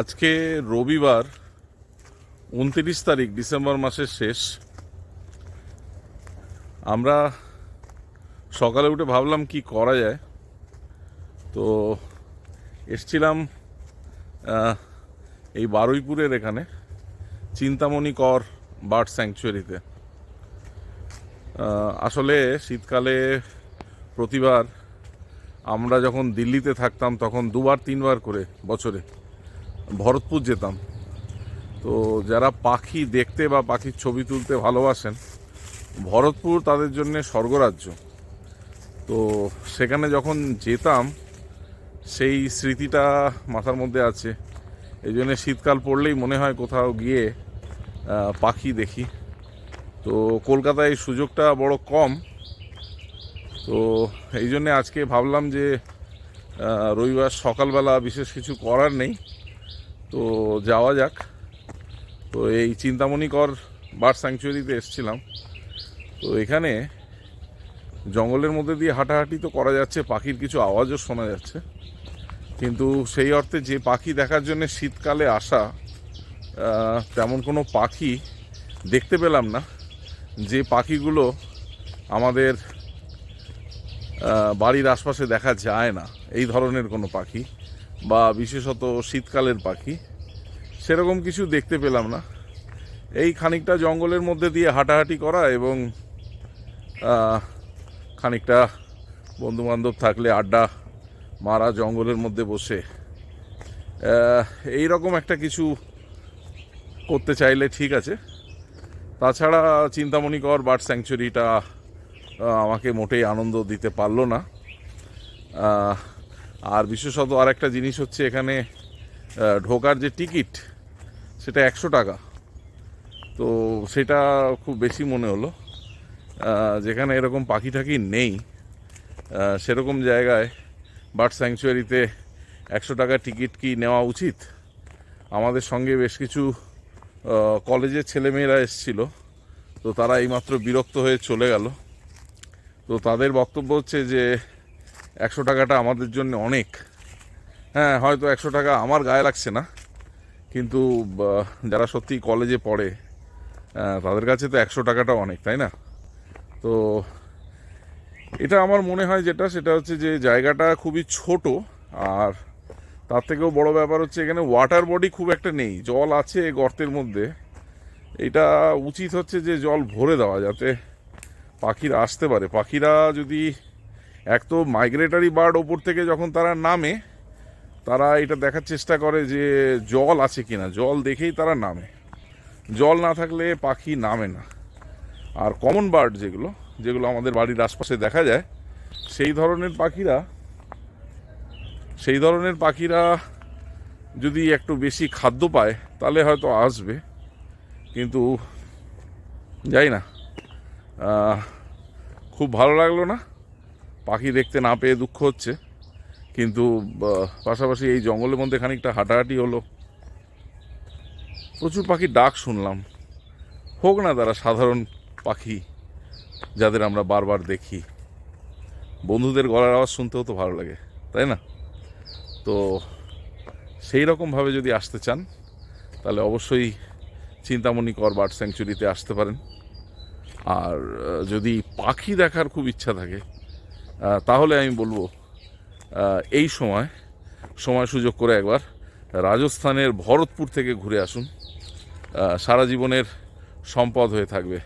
আজকে রবিবার উনত্রিশ তারিখ, ডিসেম্বর মাসের শেষ। আমরা সকালে উঠে ভাবলাম কি করা যায়। তো এসছিলাম এই বারুইপুরের এখানে, চিন্তামণি কর বার্ড স্যাংচুয়ারিতে। আসলে শীতকালে প্রতিবার আমরা যখন দিল্লিতে থাকতাম, তখন দুবার, তিনবার করে বছরে ভরতপুর যেতাম। তো যারা পাখি দেখতে বা পাখির ছবি তুলতে ভালোবাসেন, ভরতপুর তাদের জন্য স্বর্গরাজ্য। তো সেখানে যখন যেতাম, সেই স্মৃতিটা মাথার মধ্যে আছে। এই জন্য শীতকাল পড়লেই মনে হয় কোথাও গিয়ে পাখি দেখি। তো কলকাতায় এই সুযোগটা বড় কম। তো এই জন্যে আজকে ভাবলাম যে রবিবার সকালবেলা বিশেষ কিছু করার নেই। তো যাওয়া যাক। তো এই চিন্তামণি কর বার্ড স্যাংচুয়ারিতে এসছিলাম। তো এখানে জঙ্গলের মধ্যে দিয়ে হাঁটাহাঁটি তো করা যাচ্ছে, পাখির কিছু আওয়াজও শোনা যাচ্ছে। কিন্তু সেই অর্থে যে পাখি দেখার জন্য শীতকালে আসা তেমন কোনো পাখি দেখতে পেলাম না। যে পাখিগুলো আমাদের বাড়ির আশপাশে দেখা যায় না, এই ধরনের কোনো পাখি। বা বিশেষত শীতকালের পাখি, সেরকম কিছু দেখতে পেলাম না। এই খানিকটা জঙ্গলের মধ্যে দিয়ে হাঁটাহাঁটি করা এবং খানিকটা বন্ধুবান্ধব থাকলে আড্ডা মারা জঙ্গলের মধ্যে বসে এই রকম একটা কিছু করতে চাইলে ঠিক আছে। তাছাড়া চিন্তামণি কর বার্ড স্যাংচুরিটা আমাকে মোটেই আনন্দ দিতে পারল না। আর বিশেষত আর একটা জিনিস হচ্ছে এখানে ঢোকার যে টিকিট, সেটা একশো টাকা। তো সেটা খুব বেশি মনে হলো। যেখানে এরকম পাখি টাকি নেই সেরকম জায়গায় বার্ড স্যাংচুয়ারিতে একশো টাকা টিকিট কি নেওয়া উচিত? আমাদের সঙ্গে বেশ কিছু কলেজের ছেলেমেয়েরা এসছিল। তো তারা এইমাত্র বিরক্ত হয়ে চলে গেল। তো তাদের বক্তব্য হচ্ছে যে একশো টাকাটা আমাদের জন্য অনেক। হ্যাঁ হয়তো একশো টাকা আমার গায়ে লাগছে না, কিন্তু যারা সত্যি কলেজে পড়ে তাদের কাছে তো একশো টাকাটা অনেক, তাই না? তো, এটা আমার মনে হয় যেটা, সেটা হচ্ছে যে জায়গাটা খুবই ছোট, আর তার থেকেও বড় ব্যাপার হচ্ছে এখানে ওয়াটার বডি খুব একটা নেই, জল আছে গর্তের মধ্যে। এটা উচিত হচ্ছে যে জল ভরে দেওয়া, যাতে পাখিরা আসতে পারে। পাখিরা যদি এক তো মাইগ্রেটারি বার্ড ওপর থেকে যখন তারা নামে, তারা এটা দেখার চেষ্টা করে যে জল আছে কিনা। জল দেখেই তারা নামে। জল না থাকলে পাখি নামে না। আর কমন বার্ড যেগুলো যেগুলো আমাদের বাড়ির আশপাশে দেখা যায়, সেই ধরনের পাখিরা, সেই ধরনের পাখিরা যদি একটু বেশি খাদ্য পায়, তাহলে হয়তো আসবে। কিন্তু যাই না খুব ভালো লাগল না। পাখি দেখতে না পেয়ে দুঃখ হচ্ছে। কিন্তু পাশাপাশি এই জঙ্গলের মধ্যে খানিকটা হাঁটাহাঁটি হলো। প্রচুর পাখির ডাক শুনলাম। হোক না তারা সাধারণ পাখি যাদের আমরা বারবার দেখি। বন্ধুদের গলার আওয়াজ শুনতেও তো ভালো লাগে, তাই না? তো সেই রকমভাবে যদি আসতে চান, তাহলে অবশ্যই চিন্তামণি কর বার্ড স্যাংচুরিতে আসতে পারেন। আর যদি পাখি দেখার খুব ইচ্ছা থাকে তাহলে আমি বলব এই সময় সময় সুযোগ করে একবার রাজস্থানের ভরতপুর থেকে ঘুরে আসুন। সারা জীবনের সম্পদ হয়ে থাকবে।